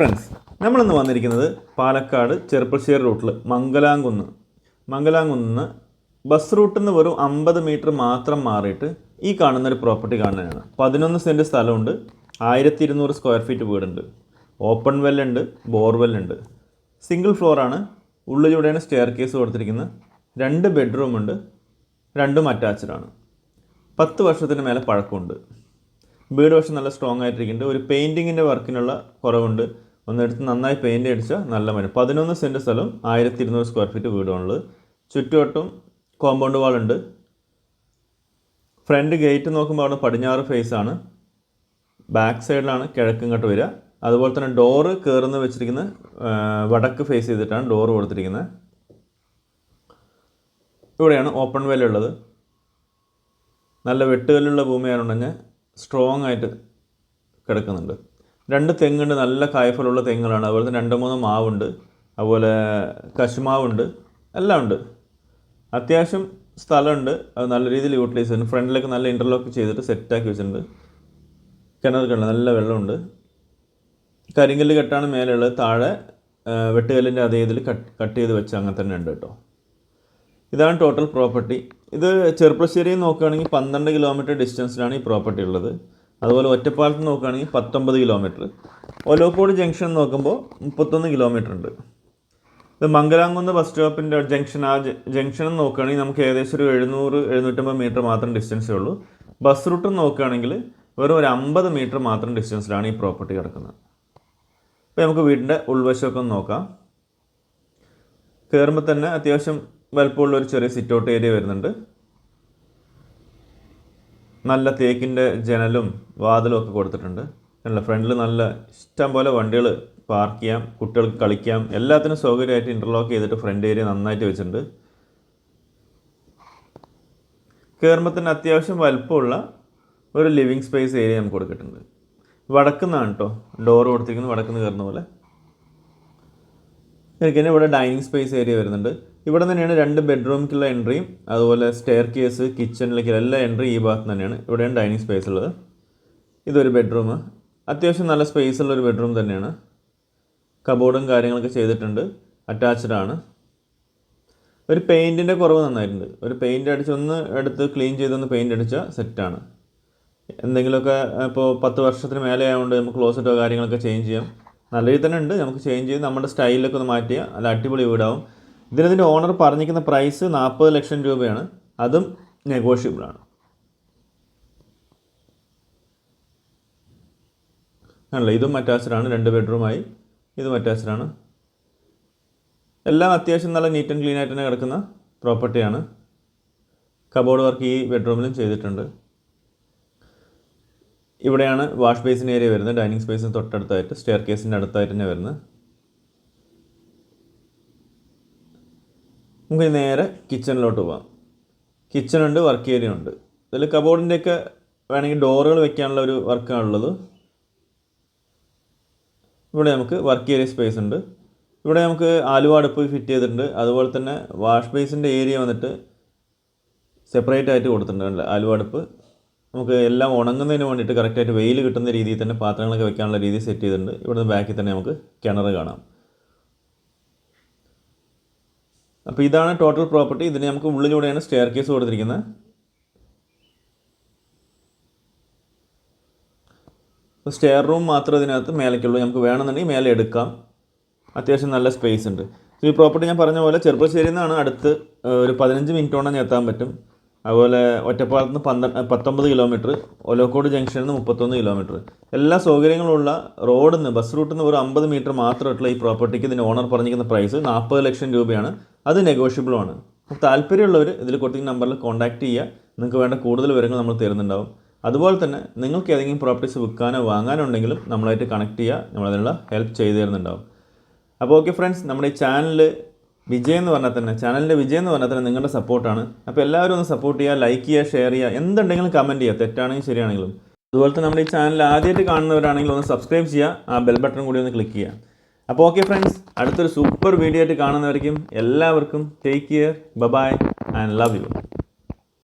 Friends നമ്മളിന്ന് വന്നിരിക്കുന്നത് പാലക്കാട് ചെറുപ്പശ്ശേരി റൂട്ടിൽ മംഗലാംകുന്ന്. മംഗലാംകുന്ന് ബസ് റൂട്ടിൽ നിന്ന് വെറും അമ്പത് മീറ്റർ മാത്രം മാറിയിട്ട് ഈ കാണുന്ന ഒരു പ്രോപ്പർട്ടി കാണുന്നതാണ്. പതിനൊന്ന് സെന്റ് സ്ഥലമുണ്ട് ആയിരത്തി ഇരുന്നൂറ് സ്ക്വയർ ഫീറ്റ് വീടുണ്ട് ഓപ്പൺ വെല്ലുണ്ട് ബോർവെല്ലുണ്ട് സിംഗിൾ ഫ്ലോറാണ് ഉള്ളിലൂടെയാണ് സ്റ്റെയർ കേസ് കൊടുത്തിരിക്കുന്നത്. രണ്ട് ബെഡ്റൂമുണ്ട് രണ്ടും അറ്റാച്ച്ഡ് ആണ്. പത്ത് വർഷത്തിന് മേലെ പഴക്കമുണ്ട്. വീട് വശം നല്ല സ്ട്രോങ് ആയിട്ടിരിക്കുന്നുണ്ട്. ഒരു പെയിന്റിങ്ങിന്റെ വർക്കിനുള്ള കുറവുണ്ട്. ഒന്നെടുത്ത് നന്നായി പെയിന്റ് അടിച്ചാൽ നല്ല മരം. പതിനൊന്ന് സെന്റ് സ്ഥലം ആയിരത്തി ഇരുന്നൂറ് സ്ക്വയർ ഫീറ്റ് വീടാണുള്ളത്. ചുറ്റുവട്ടം കോമ്പൗണ്ട് വാളുണ്ട്. ഫ്രണ്ട് ഗേറ്റ് നോക്കുമ്പോൾ അവിടെ പടിഞ്ഞാറ് ഫേസ് ആണ്. ബാക്ക് സൈഡിലാണ് കിഴക്കിങ്ങോട്ട് വരിക. അതുപോലെ തന്നെ ഡോറ് കയറുന്ന വെച്ചിരിക്കുന്ന വടക്ക് ഫേസ് ചെയ്തിട്ടാണ് ഡോറ് കൊടുത്തിരിക്കുന്നത്. ഇവിടെയാണ് ഓപ്പൺ വെൽ ഉള്ളത്. നല്ല വെട്ടുകല്ലുള്ള ഭൂമിയാണെന്നുണ്ടെങ്കിൽ സ്ട്രോങ് ആയിട്ട് കിടക്കുന്നുണ്ട്. രണ്ട് തെങ്ങുണ്ട് നല്ല കായ്ഫലമുള്ള തെങ്ങുകളാണ്. അതുപോലെ തന്നെ രണ്ട് മൂന്ന് മാവുണ്ട് അതുപോലെ കശുമാവുണ്ട് എല്ലാം ഉണ്ട്. അത്യാവശ്യം സ്ഥലമുണ്ട് അത് നല്ല രീതിയിൽ യൂട്ടിലൈസ് ചെയ്യുന്നു. ഫ്രണ്ടിലേക്ക് നല്ല ഇന്റർലോക്ക് ചെയ്തിട്ട് സെറ്റാക്കി വെച്ചിട്ടുണ്ട്. കിണർ കിണർ നല്ല വെള്ളമുണ്ട്. കരിങ്കല്ല് കെട്ടാണ് മേലെയുള്ളത് താഴെ വെട്ടുകല്ലിന്റെ അതേ ഇതിൽ കട്ട് കട്ട് ചെയ്ത് വെച്ച് അങ്ങനെ തന്നെ ഉണ്ട് കേട്ടോ. ഇതാണ് ടോട്ടൽ പ്രോപ്പർട്ടി ഇത് ചെറുപ്പശ്ശേരിയിൽ നോക്കുകയാണെങ്കിൽ പന്ത്രണ്ട് കിലോമീറ്റർ ഡിസ്റ്റൻസിലാണ് ഈ പ്രോപ്പർട്ടി ഉള്ളത്. അതുപോലെ ഒറ്റപ്പാലത്ത് നോക്കുകയാണെങ്കിൽ പത്തൊമ്പത് കിലോമീറ്റർ ഒലോക്കോട് ജംഗ്ഷൻ നോക്കുമ്പോൾ മുപ്പത്തൊന്ന് കിലോമീറ്റർ ഉണ്ട്. ഇത് മംഗലാംകുന്ന് ബസ് സ്റ്റോപ്പിന്റെ ജംഗ്ഷൻ ആ ജംഗ്ഷൻ നോക്കുകയാണെങ്കിൽ നമുക്ക് ഏകദേശം ഒരു എഴുന്നൂറ് എഴുന്നൂറ്റമ്പത് മീറ്റർ മാത്രം ഡിസ്റ്റൻസേ ഉള്ളൂ. ബസ് റൂട്ട് നോക്കുകയാണെങ്കിൽ വെറും ഒരു അമ്പത് മീറ്റർ മാത്രം ഡിസ്റ്റൻസിലാണ് ഈ പ്രോപ്പർട്ടി കിടക്കുന്നത്. ഇപ്പോൾ നമുക്ക് വീടിന്റെ ഉൾവശമൊക്കെ നോക്കാം. കയറുമ്പോൾ തന്നെ അത്യാവശ്യം വലുപ്പമുള്ള ഒരു ചെറിയ സിറ്റ് ഔട്ട് ഏരിയ വരുന്നുണ്ട്. നല്ല തേക്കിന്റെ ജനലും വാതിലും ഒക്കെ കൊടുത്തിട്ടുണ്ട്. നല്ല ഫ്രണ്ടിൽ നല്ല ഇഷ്ടം പോലെ വണ്ടികൾ പാർക്ക് ചെയ്യാം കുട്ടികൾക്ക് കളിക്കാം. എല്ലാത്തിനും സൗകര്യമായിട്ട് ഇന്റർലോക്ക് ചെയ്തിട്ട് ഫ്രണ്ട് ഏരിയ നന്നായിട്ട് വെച്ചിട്ടുണ്ട്. കയറുമ്പോൾ തന്നെ അത്യാവശ്യം വലുപ്പമുള്ള ഒരു ലിവിങ് സ്പേസ് ഏരിയ നമുക്ക് കൊടുത്തിട്ടുണ്ട്. വടക്കുന്നാണ് കേട്ടോ ഡോർ കൊടുത്തിരിക്കുന്നത്. വടക്കുന്ന് കയറുന്ന പോലെ. എനിക്കന്നെ ഇവിടെ ഡൈനിങ് സ്പേസ് ഏരിയ വരുന്നുണ്ട്. ഇവിടെ തന്നെയാണ് രണ്ട് ബെഡ്റൂമിലേക്കുള്ള എൻട്രിയും അതുപോലെ സ്റ്റെയർ കേസ് കിച്ചണിലേക്ക് എല്ലാ എൻട്രി ഈ ഭാഗത്ത് തന്നെയാണ്. ഇവിടെയാണ് ഡൈനിങ് സ്പേസ് ഉള്ളത്. ഇതൊരു ബെഡ്റൂം അത്യാവശ്യം നല്ല സ്പേസ് ഉള്ള ഒരു ബെഡ്റൂം തന്നെയാണ്. കബോർഡും കാര്യങ്ങളൊക്കെ ചെയ്തിട്ടുണ്ട്. അറ്റാച്ച്ഡ് ആണ്. ഒരു പെയിന്റിന്റെ കുറവ് നന്നായിട്ടുണ്ട്. ഒരു പെയിന്റ് അടിച്ച് ഒന്ന് എടുത്ത് ക്ലീൻ ചെയ്തൊന്ന് പെയിന്റ് അടിച്ചാൽ സെറ്റാണ് എന്തെങ്കിലുമൊക്കെ ഇപ്പോൾ പത്ത് വർഷത്തിന് മേലെ ആയതുകൊണ്ട് നമുക്ക് ക്ലോസറ്റോ കാര്യങ്ങളൊക്കെ ചേഞ്ച് ചെയ്യാം. നല്ല രീതിയിൽ തന്നെ ഉണ്ട്. നമുക്ക് ചേഞ്ച് ചെയ്ത് നമ്മുടെ സ്റ്റൈലിലൊക്കെ ഒന്ന് മാറ്റിയാൽ നല്ല അടിപൊളി വീടാവും. ഇതിനതിന്റെ ഓണർ പറഞ്ഞിരിക്കുന്ന പ്രൈസ് നാൽപ്പത് ലക്ഷം രൂപയാണ്. അതും നെഗോഷ്യബിളാണ് ആണല്ലോ ഇതും അറ്റാച്ച്ഡാണ് രണ്ട് ബെഡ്റൂമായി ഇതും അറ്റാച്ച്ഡാണ് എല്ലാം അത്യാവശ്യം നല്ല നീറ്റ് ആൻഡ് ക്ലീൻ ആയിട്ട് തന്നെ കിടക്കുന്ന പ്രോപ്പർട്ടിയാണ് കബോർഡ് വർക്ക് ഈ ബെഡ്റൂമിലും ചെയ്തിട്ടുണ്ട്. ഇവിടെയാണ് വാഷ് ബേസിൻ ഏരിയ വരുന്നത്. ഡൈനിങ് സ്പേസിന് തൊട്ടടുത്തായിട്ട് സ്റ്റെയർ കേസിന്റെ അടുത്തായിട്ട് തന്നെ വരുന്നത്. നമുക്ക് നേരെ കിച്ചണിലോട്ട് പോകാം കിച്ചണുണ്ട് വർക്ക് ഏരിയ ഉണ്ട്. ഇതിൽ കബോർഡിന്റെയൊക്കെ വേണമെങ്കിൽ ഡോറുകൾ വെക്കാനുള്ള ഒരു വർക്കാണുള്ളത് ഇവിടെ നമുക്ക് വർക്ക് ഏരിയ സ്പേസ് ഉണ്ട്. ഇവിടെ നമുക്ക് ആലുവ അടുപ്പ് ഫിറ്റ് ചെയ്തിട്ടുണ്ട്. അതുപോലെ തന്നെ വാഷ് ബേസിന്റെ ഏരിയ വന്നിട്ട് സെപ്പറേറ്റ് ആയിട്ട് കൊടുത്തിട്ടുണ്ട് കണ്ടില്ലേ? ആലുവ അടുപ്പ് നമുക്ക് എല്ലാം ഉണങ്ങുന്നതിന് വേണ്ടിയിട്ട് കറക്റ്റായിട്ട് വെയിൽ കിട്ടുന്ന രീതിയിൽ തന്നെ പാത്രങ്ങളൊക്കെ വെക്കാനുള്ള രീതി സെറ്റ് ചെയ്തിട്ടുണ്ട്. ഇവിടുന്ന് ബാക്കിൽ തന്നെ നമുക്ക് കിണർ കാണാം. അപ്പോൾ ഇതാണ് ടോട്ടൽ പ്രോപ്പർട്ടി ഇതിന് നമുക്ക് ഉള്ളിലൂടെയാണ് സ്റ്റെയർ കേസ് കൊടുത്തിരിക്കുന്നത് സ്റ്റെയർ റൂം മാത്രം ഇതിനകത്ത് മേലേക്കുള്ളൂ നമുക്ക് വേണമെന്നുണ്ടെങ്കിൽ മേലെ എടുക്കാം. അത്യാവശ്യം നല്ല സ്പേസ് ഉണ്ട്. ഈ പ്രോപ്പർട്ടി ഞാൻ പറഞ്ഞ പോലെ ചെറുപ്പശ്ശേരിയിൽ നിന്നാണ് അടുത്ത് ഒരു പതിനഞ്ച് മിനിറ്റ് കൊണ്ട് എത്താൻ പറ്റും. അതുപോലെ ഒറ്റപ്പാലത്ത് നിന്ന് പന്ത്ര പത്തൊമ്പത് കിലോമീറ്റർ ഒലോക്കോട് ജംഗ്ഷനിൽ നിന്ന് മുപ്പത്തൊന്ന് കിലോമീറ്റർ എല്ലാ സൗകര്യങ്ങളുള്ള റോഡിൽ നിന്ന് ബസ് റൂട്ടിൽ നിന്ന് ഒരു അമ്പത് മീറ്റർ മാത്രമായിട്ടുള്ള ഈ പ്രോപ്പർട്ടിക്ക് ഇതിന്റെ ഓണർ പറഞ്ഞിരിക്കുന്ന പ്രൈസ് നാൽപ്പത് ലക്ഷം രൂപയാണ്. അത് നെഗോഷ്യബിളുമാണ് അപ്പോൾ താല്പര്യമുള്ളവർ ഇതിൽ കൊടുത്തിരിക്കുന്ന നമ്പറിൽ കോൺടാക്റ്റ് ചെയ്യുക. നിങ്ങൾക്ക് വേണ്ട കൂടുതൽ വിവരങ്ങൾ നമ്മൾ തരുന്നുണ്ടാവും. അതുപോലെ തന്നെ നിങ്ങൾക്ക് ഏതെങ്കിലും പ്രോപ്പർട്ടീസ് വിൽക്കാനോ വാങ്ങാനോ ഉണ്ടെങ്കിലും നമ്മളായിട്ട് കണക്ട് ചെയ്യുക. നമ്മളതിനുള്ള ഹെൽപ്പ് ചെയ്തു തരുന്നുണ്ടാവും. അപ്പോൾ ഓക്കെ ഫ്രണ്ട്സ് നമ്മുടെ ഈ ചാനൽ വിജയം എന്ന് പറഞ്ഞാൽ തന്നെ ചാനലിന്റെ വിജയം എന്ന് പറഞ്ഞാൽ തന്നെ നിങ്ങളുടെ സപ്പോർട്ടാണ് അപ്പോൾ എല്ലാവരും ഒന്ന് സപ്പോർട്ട് ചെയ്യുക ലൈക്ക് ചെയ്യുക ഷെയർ ചെയ്യുക. എന്തുണ്ടെങ്കിലും കമന്റ് ചെയ്യുക. തെറ്റാണെങ്കിലും ശരിയാണെങ്കിലും. അതുപോലെ തന്നെ നമ്മുടെ ഈ ചാനൽ ആദ്യമായിട്ട് കാണുന്നവരാണെങ്കിൽ ഒന്ന് സബ്സ്ക്രൈബ് ചെയ്യുക. ആ ബെൽ ബട്ടൺ കൂടി ഒന്ന് ക്ലിക്ക് ചെയ്യുക. അപ്പോൾ ഓക്കെ ഫ്രണ്ട്സ് അടുത്തൊരു സൂപ്പർ വീഡിയോ ആയിട്ട് കാണുന്നവർക്കും എല്ലാവർക്കും take care bye and love you